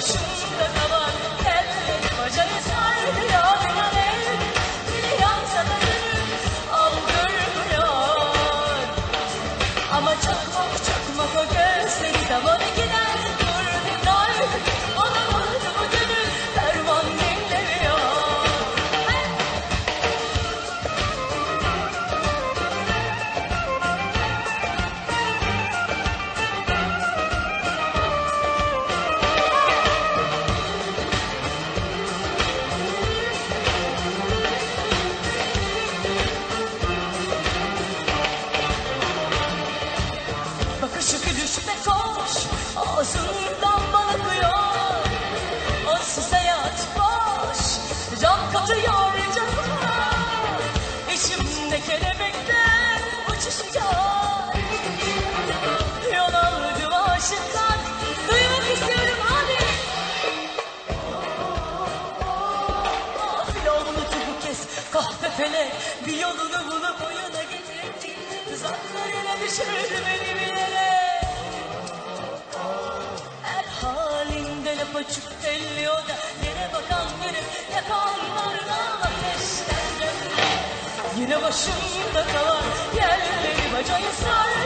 Mercy. felek bir yolunu bulup oyuna getirdi Zanlarına düşürdü beni bilerek Her halinde laf açıp telliyor da Yere bakanları yakanlarına ateşler Yine başımda kalan yerleri bacayı sarar